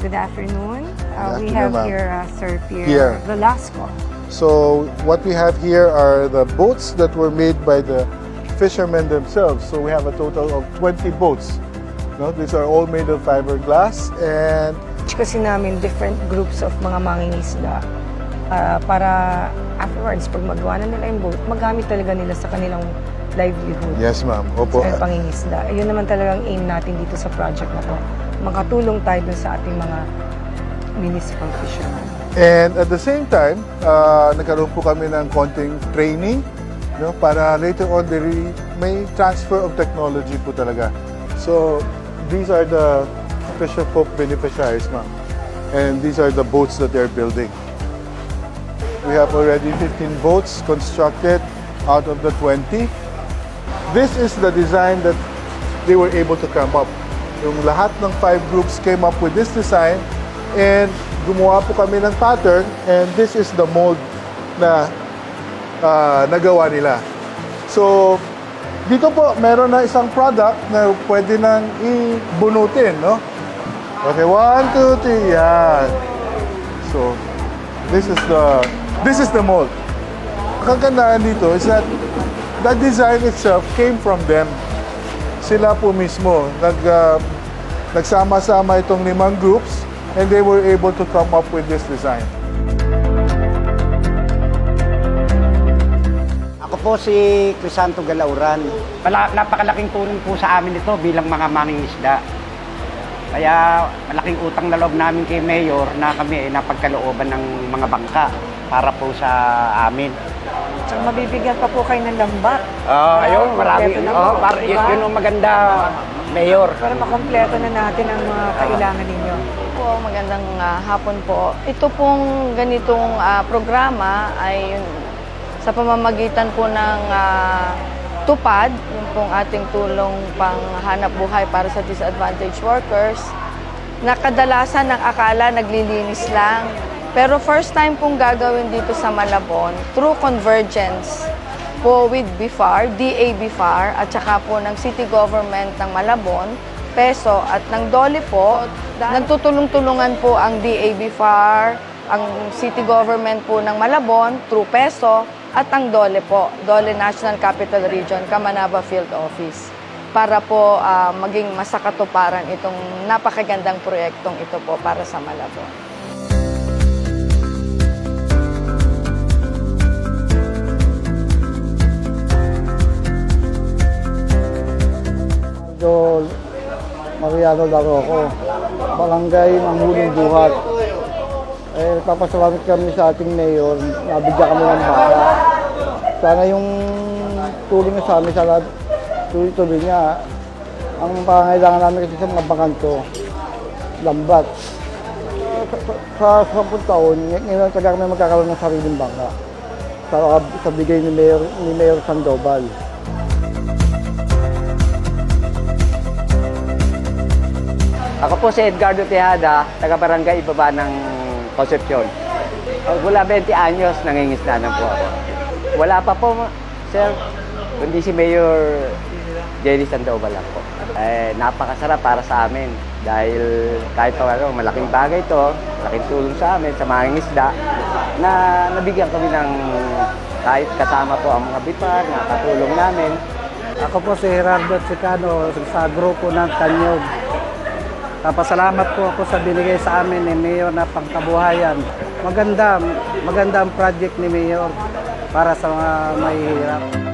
good afternoon. Uh, we afternoon, have here uh, Sir Pierre, Pierre Velasco. So what we have here are the boats that were made by the fishermen themselves. So we have a total of 20 boats. No? These are all made of fiberglass and... Kasi namin different groups of mga mangingisda uh, para afterwards pag magawa na nila yung boat, magamit talaga nila sa kanilang livelihood. yes ma'am, opo. Sa pangingisda. Ayun naman talagang aim natin dito sa project na to. Makatulong tayo dun sa ating mga municipal fishermen. And at the same time, uh, nagkaroon po kami ng konting training no, para later on there may transfer of technology po talaga. So these are the fisher folk beneficiaries ma'am. And these are the boats that they're building. We have already 15 boats constructed out of the 20. This is the design that they were able to come up. Yung lahat ng five groups came up with this design and gumawa po kami ng pattern and this is the mold na ah, nagawa nila. So, dito po, meron na isang product na pwede nang ibunutin, no? Okay, one, two, three, yan. So, this is the, this is the mold. Ang kagandaan dito is that the design itself came from them. Sila po mismo, nag, ah, nagsama-sama itong limang groups and they were able to come up with this design. Ako po si Crisanto Galauran. Pala, napakalaking tulong po sa amin ito bilang mga mangingisda. Kaya malaking utang na loob namin kay Mayor na kami ay napagkalooban ng mga bangka para po sa amin. So, mabibigyan pa po kayo ng lambat. Oh, ayun, marami. Kompleto na Oh, po, para, diba? yun ang maganda, Mayor. Para makompleto na natin ang mga kailangan ninyo. po, magandang ah, hapon po. Ito pong ganitong ah, programa ay yun, sa pamamagitan po ng ah, tupad, yung pong ating tulong pang hanap buhay para sa disadvantaged workers, na kadalasan ng akala naglilinis lang. Pero first time pong gagawin dito sa Malabon, through convergence po with BIFAR, DA BIFAR, at saka po ng City Government ng Malabon, Peso at ng Dole po, nagtutulong-tulungan po ang DA BIFAR, ang City Government po ng Malabon through Peso, at ang Dole po, Dole National Capital Region, Kamanaba Field Office para po ah, maging masakatuparan itong napakagandang proyektong ito po para sa Malabon. Mariano laro ako. Barangay ng Huling Buhat. Eh, papasalamat kami sa ating mayor. Nabigyan kami ng baka. Sana yung tulong niya sa amin, sana tuloy-tuloy niya. Ang pangangailangan namin kasi sa mga bakanto, lambat. Sa, sa, sa 10 taon, ngay- ngayon talaga kami magkakaroon ng sariling bangka. Sa, sa bigay ni Mayor, ni Mayor Sandoval. Ako po si Edgardo Tejada, taga Barangay Ibaba ng Concepcion. Mula 20 anyos, nangingisda na po ako. Wala pa po, sir, kundi si Mayor Jerry Sandoval lang po. Eh, napakasarap para sa amin dahil kahit pa ano, malaking bagay to, malaking tulong sa amin, sa mga isda, na nabigyan kami ng kahit kasama po ang mga bipar, nakatulong namin. Ako po si Gerardo Chicano sa grupo ng Tanyog. Napasalamat po ako sa binigay sa amin ni Mayor na pangkabuhayan. Maganda, maganda ang project ni Mayor para sa mga mahihirap.